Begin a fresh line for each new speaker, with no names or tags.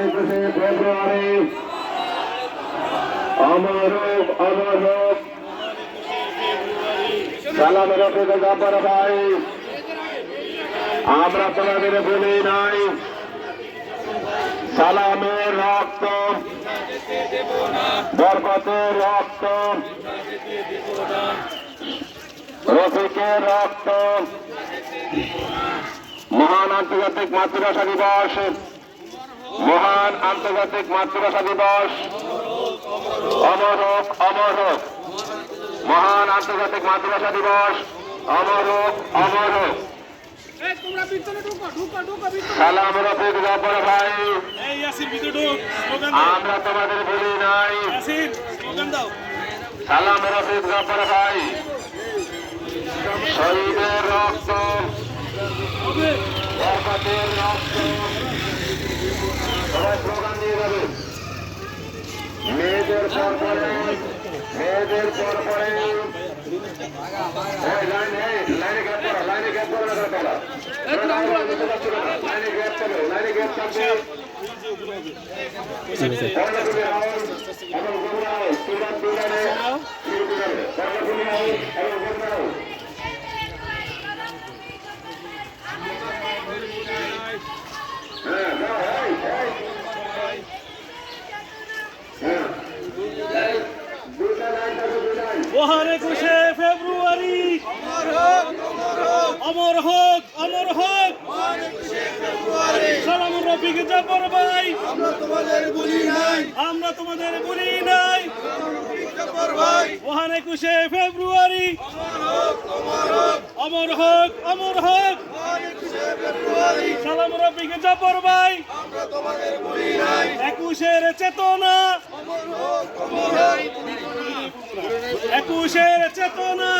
একুশে ফেব্রুয়ারি অমর হোক, সালাম রফিক জাফর ভাই আমরা তোমাদের ভুলি নাই সালামের রক্ত বরকতের রক্ত রফিকের রক্ত মহান আন্তর্জাতিক মাতৃভাষা দিবস মহান আন্তর্জাতিক মাতৃভাষা দিবস। অমর হোক অমর হোক। মহান আন্তর্জাতিক মাতৃভাষা দিবস। অমর হোক অমর হোক। সালাম রফিক ভাই। আমরা তোমাদের ভুলি নাই। সালাম রফিক জাফর ভাই। শহীদের রক্ত। রক্ত। সবাই স্লোগান দিয়ে যাবে। মেয়েদের পর পরে মেয়েদের পর পরে। এই লাইন এই লাইনে গ্যাপ করো লাইনে গ্যাপ করো না তোমরা লাইনে গ্যাপ করো লাইনে গ্যাপ থাকবে এবং গোবরা গোবরা
মহান একুশে ফেব্রুয়ারি। অমর হোক অমর হোক। সালাম রফিক জাফর ভাই।
আমরা তোমাদের বলি নাই।
আমরা তোমাদের বলি নাই মহান একুশে ফেব্রুয়ারি। অমর হোক অমর হোক।
একুশে ফেব্রুয়ারি
সালাম রফিকে জাফর ভাই। একুশের চেতনা। একুশের চেতনা।